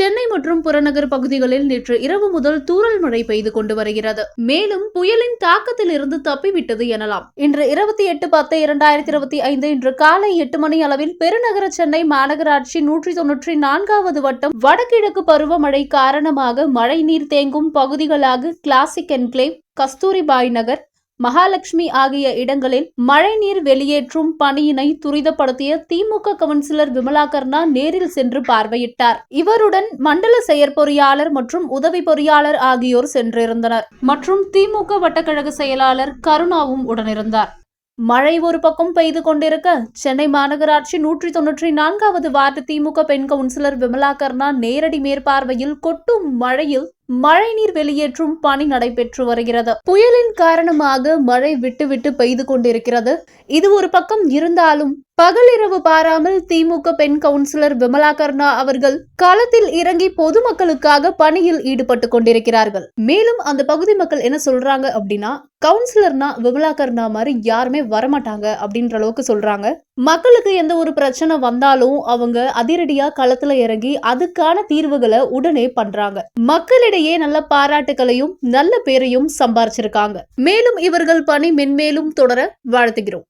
சென்னை மற்றும் புறநகர் பகுதிகளில் நேற்று இரவு முதல் தூறல் மழை பெய்து கொண்டு வருகிறது. மேலும் புயலின் தாக்கத்தில் இருந்து தப்பிவிட்டது எனலாம். இன்று இருபத்தி எட்டு பத்து இரண்டாயிரத்தி இருபத்தி ஐந்து இன்று காலை எட்டு மணி அளவில் பெருநகர சென்னை மாநகராட்சி நூற்றி தொன்னூற்றி நான்காவது வட்டம் வடகிழக்கு பருவமழை காரணமாக மழைநீர் தேங்கும் பகுதிகளாக கிளாசிக் என்க்ளேவ் கஸ்தூரிபாய் நகர் மகாலட்சுமி ஆகிய இடங்களில் மழைநீர் வெளியேற்றும் பணியினை துரிதப்படுத்திய திமுக கவுன்சிலர் விமலா கர்ணா நேரில் சென்று பார்வையிட்டார். இவருடன் மண்டல செயற்பொறியாளர் மற்றும் உதவி பொறியாளர் ஆகியோர் சென்றிருந்தனர். மற்றும் திமுக வட்டக்கழக செயலாளர் கருணாவும் உடனிருந்தார். மழை ஒரு பக்கம் பெய்து கொண்டிருக்க சென்னை மாநகராட்சி நூற்றி தொன்னூற்றி நான்காவது வார்டு திமுக பெண் கவுன்சிலர் விமலா கர்ணா நேரடி மேற்பார்வையில் கொட்டும் மழையில் மழைநீர் வெளியேற்றும் பணி நடைபெற்று வருகிறது. புயலின் காரணமாக மழை விட்டு விட்டு பெய்து கொண்டிருக்கிறது. இது ஒரு பக்கம் இருந்தாலும் பகலிரவு பாராமல் திமுக பெண் கவுன்சிலர் விமலா கர்ணா அவர்கள் களத்தில் இறங்கி பொதுமக்களுக்காக பணியில் ஈடுபட்டு கொண்டிருக்கிறார்கள். மேலும் அந்த பகுதி மக்கள் என்ன சொல்றாங்க அப்படின்னா கவுன்சிலர்னா விமலா கர்ணா மாதிரி யாருமே வரமாட்டாங்க அப்படின்ற அளவுக்கு சொல்றாங்க. மக்களுக்கு எந்த ஒரு பிரச்சனை வந்தாலும் அவங்க அதிரடியா களத்துல இறங்கி அதுக்கான தீர்வுகளை உடனே பண்றாங்க. மக்களிடையே நல்ல பாராட்டுகளையும் நல்ல பேரையும் சம்பாரிச்சிருக்காங்க. மேலும் இவர்கள் பணி மென்மேலும் தொடர வாழ்த்துகிறோம்.